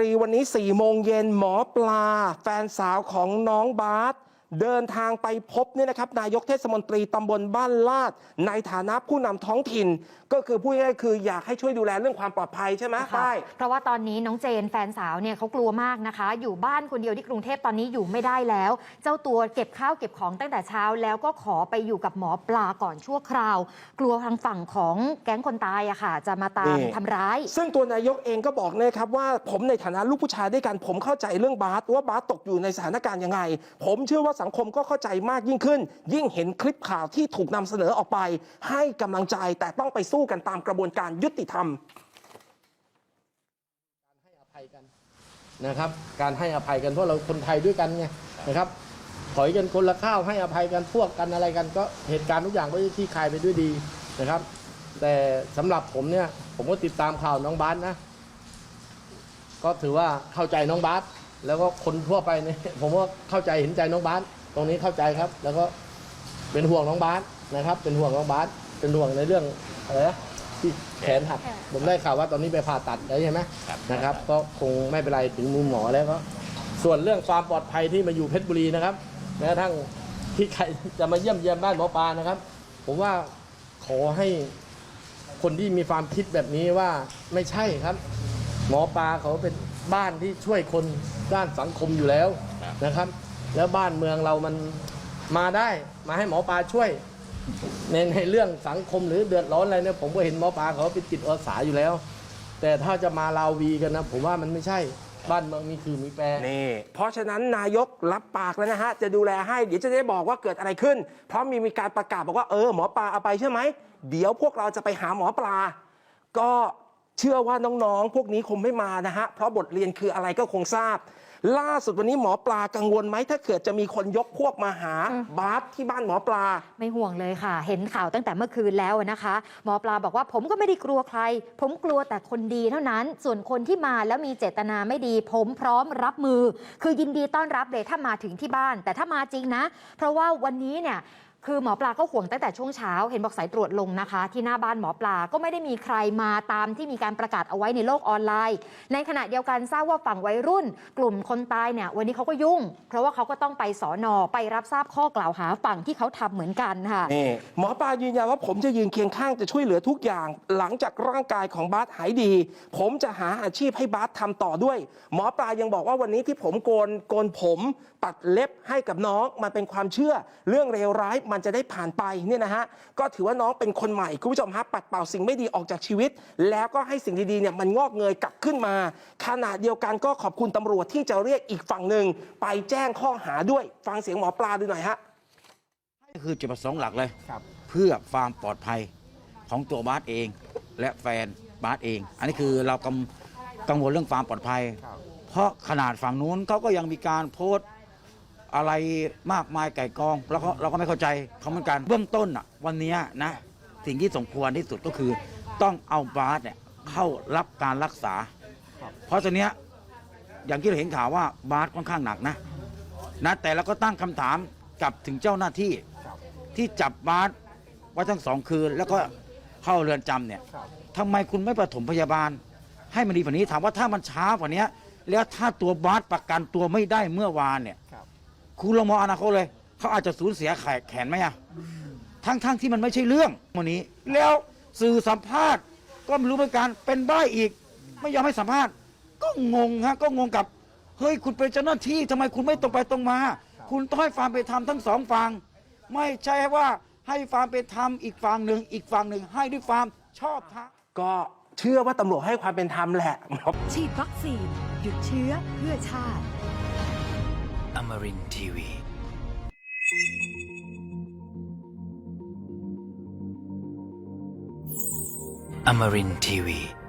รีวันนี้4โมงเย็นหมอปลา แฟนสาวของน้องบาส เดินทางไปพบเนี่ยนะครับนายกเทศมนตรีตำบลบ้านลาด ในฐานะผู้นำท้องถิ่น ก็คือพูดง่ายๆคืออยากให้ช่วยดูแลเรื่องความปลอดภัยใช่ไหมนะคะได้เพราะว่าตอนนี้น้องเจนแฟนสาวเนี่ยเขากลัวมากนะคะ อยู่บ้านคนเดียวที่กรุงเทพตอนนี้อยู่ไม่ได้แล้ว เจ้าตัวเก็บข้าวเก็บของตั้งแต่เช้า แล้วก็ขอไปอยู่กับหมอปลาก่อนชั่วคราว กลัวทางฝั่งของแก๊งคนตายอะค่ะ จะมาตามนี่ ทำร้าย ซึ่งตัวนายกเองก็บอกนะครับว่าผมในฐานะลูกผู้ชายด้วยกันผมเข้าใจเรื่องบาสว่าบาสตกอยู่ในสถานการณ์ยังไง ผมเชื่อว่าสังคมก็เข้าใจมากยิ่งขึ้น ยิ่งเห็นคลิปข่าวที่ถูกนำเสนอออกไป ให้กำลังใจแต่ต้องไปสู้กันตามกระบวนการยุติธรรม การให้อภัยกันนะครับ การให้อภัยกันเพราะเราคนไทยด้วยกันไงนะครับถอยกันคนละข้าวให้อภัยกันพวกกันอะไรกันก็เหตุการณ์ทุกอย่างก็จะที่คลายไปด้วยดีนะครับ แต่สำหรับผมเนี่ย ผมก็ติดตามข่าวน้องบาสนะ ก็ถือว่าเข้าใจน้องบาส แล้วก็คนทั่วไปเนี่ยผมว่าเข้าใจเห็นใจน้องบาสตรงนี้เข้าใจครับ แล้วก็เป็นห่วงน้องบาสนะครับ เป็นห่วงน้องบาสเป็นห่วงในเรื่องอะไรนะที่แขนหักผมได้ข่าวว่าตอนนี้ไปผ่าตัดแล้วใช่ไหมนะครับ ก็คงไม่เป็นไรถึงมุมหมอแล้วก็ส่วนเรื่องความปลอดภัยที่มาอยู่เพชรบุรีนะครับแม้กระทั่งที่ใครจะมาเยี่ยมเยียมบ้านหมอปลานะครับ ผมว่าขอให้คนที่มีความคิดแบบนี้ว่าไม่ใช่ครับ หมอปลาเขาเป็นบ้านที่ช่วยคน ด้านสังคมอยู่แล้วนะครับ แล้วบ้านเมืองเรามันมาได้มาให้หมอปลาช่วย ในในเรื่องสังคมหรือเดือดร้อนอะไรเนี่ยผมก็เห็นหมอปลาเขาเป็นจิตอาสาอยู่แล้ว แต่ถ้าจะมาลาวีกันนะผมว่ามันไม่ใช่บ้านเมืองมีคือมีแปรนี่ เพราะฉะนั้นนายกรับปากแล้วนะฮะ จะดูแลให้ เดี๋ยวจะได้บอกว่าเกิดอะไรขึ้น เพราะมีมีการประกาศบอกว่าเออหมอปลาเอาไปใช่ไหม เดี๋ยวพวกเราจะไปหาหมอปลา ก็ เชื่อว่าน้องๆ พวกนี้คงไม่มานะฮะ เพราะบทเรียนคืออะไรก็คงทราบ ล่าสุดวันนี้หมอปลากังวลไหมถ้าเกิดจะมีคนยกพวกมาหาอืมบาสที่บ้านหมอปลา ไม่ห่วงเลยค่ะ เห็นข่าวตั้งแต่เมื่อคืนแล้วนะคะ หมอปลาบอกว่าผมก็ไม่ได้กลัวใคร ผมกลัวแต่คนดีเท่านั้น ส่วนคนที่มาแล้วมีเจตนาไม่ดี ผมพร้อมรับมือ คือยินดีต้อนรับเลยถ้ามาถึงที่บ้าน แต่ถ้ามาจริงนะ เพราะว่าวันนี้เนี่ย คือหมอปลาก็ห่วงตั้งแต่ช่วงเช้า เห็นบอกสายตรวจลงนะคะ ที่หน้าบ้านหมอปลาก็ไม่ได้มีใครมาตามที่มีการประกาศเอาไว้ในโลกออนไลน์ ในขณะเดียวกันทราบว่าฝั่งวัยรุ่น กลุ่มคนตายเนี่ยวันนี้เขาก็ยุ่ง เพราะว่าเขาก็ต้องไปสอนอไปรับทราบข้อกล่าวหาฝั่งที่เขาทำเหมือนกันค่ะนี่หมอปลายืนยันว่าผมจะยืนเคียงข้างจะช่วยเหลือทุกอย่าง หลังจากร่างกายของบาสหายดี ผมจะหาอาชีพให้บาสทำต่อด้วย หมอปลายังบอกว่าวันนี้ที่ผมโกนโกนผม ตัดเล็บให้กับน้องมันเป็นความเชื่อเรื่องเลวร้ายมันจะได้ผ่านไปเนี่ยนะฮะก็ถือว่าน้องเป็นคนใหม่ คุณผู้ชมฮะปัดเป่าสิ่งไม่ดีออกจากชีวิต แล้วก็ให้สิ่งดีๆเนี่ยมันงอกเงยกลับขึ้นมาขณะเดียวกันก็ขอบคุณตำรวจที่จะเรียกอีกฝั่งหนึ่งไปแจ้งข้อหาด้วยฟังเสียงหมอปลาดูหน่อยฮะนี่คือจุดประสงค์หลักเลยครับเพื่อความปลอดภัยของตัวบาสเอง และแฟนบาสเอง อันนี้คือเรากังกังวลเรื่องความปลอดภัย เพราะขนาดฝั่งนู้นเขาก็ยังมีการโพสต์ อะไรมากมายไก่กองแล้วก็เราก็ไม่เข้าใจเขาเหมือนกันเบื้องต้นอะวันนี้นะสิ่งที่สมควรที่สุดก็คือ ต้องเอาบาสเนี่ยเข้ารับการรักษา เพราะตอนนี้อย่างที่เราเห็นข่าวว่าบาสค่อนข้างหนักนะนะแต่เราก็ตั้งคำถามกับถึงเจ้าหน้าที่ที่จับบาสไว้ทั้งสองคืน แล้วก็เข้าเรือนจำเนี่ยทำไมคุณไม่ปฐมพยาบาล ให้มันดีกว่านี้ถามว่าถ้ามันช้ากว่านี้แล้วถ้าตัวบาสประกันตัวไม่ได้เมื่อวานเนี่ย ครับคุณลองมองอนาคตเลย เขาอาจจะสูญเสียแขนแขนไหมอะทั้งทั้งที่มันไม่ใช่เรื่องวันนี้ แล้วสื่อสัมภาษณ์ ก็ไม่รู้เหมือนกันเป็นบ้าอีก ไม่ยอมให้สัมภาษณ์ ก็งงฮะก็งงกับ เฮ้ยคุณเป็นเจ้าหน้าที่ทำไมคุณไม่ตรงไปตรงมา คุณต้องให้ความเป็นธรรมทั้งสองฝั่งไม่ใช่ว่าให้ความเป็นธรรมอีกฝั่งหนึ่งอีกฝั่งหนึ่งให้ด้วยความชอบธรรมก็เชื่อว่าตำรวจให้ความเป็นธรรมแหละ ฉีดวัคซีน หยุดเชื้อเพื่อชาติ Amarin Tiwi. Amarin Tiwi.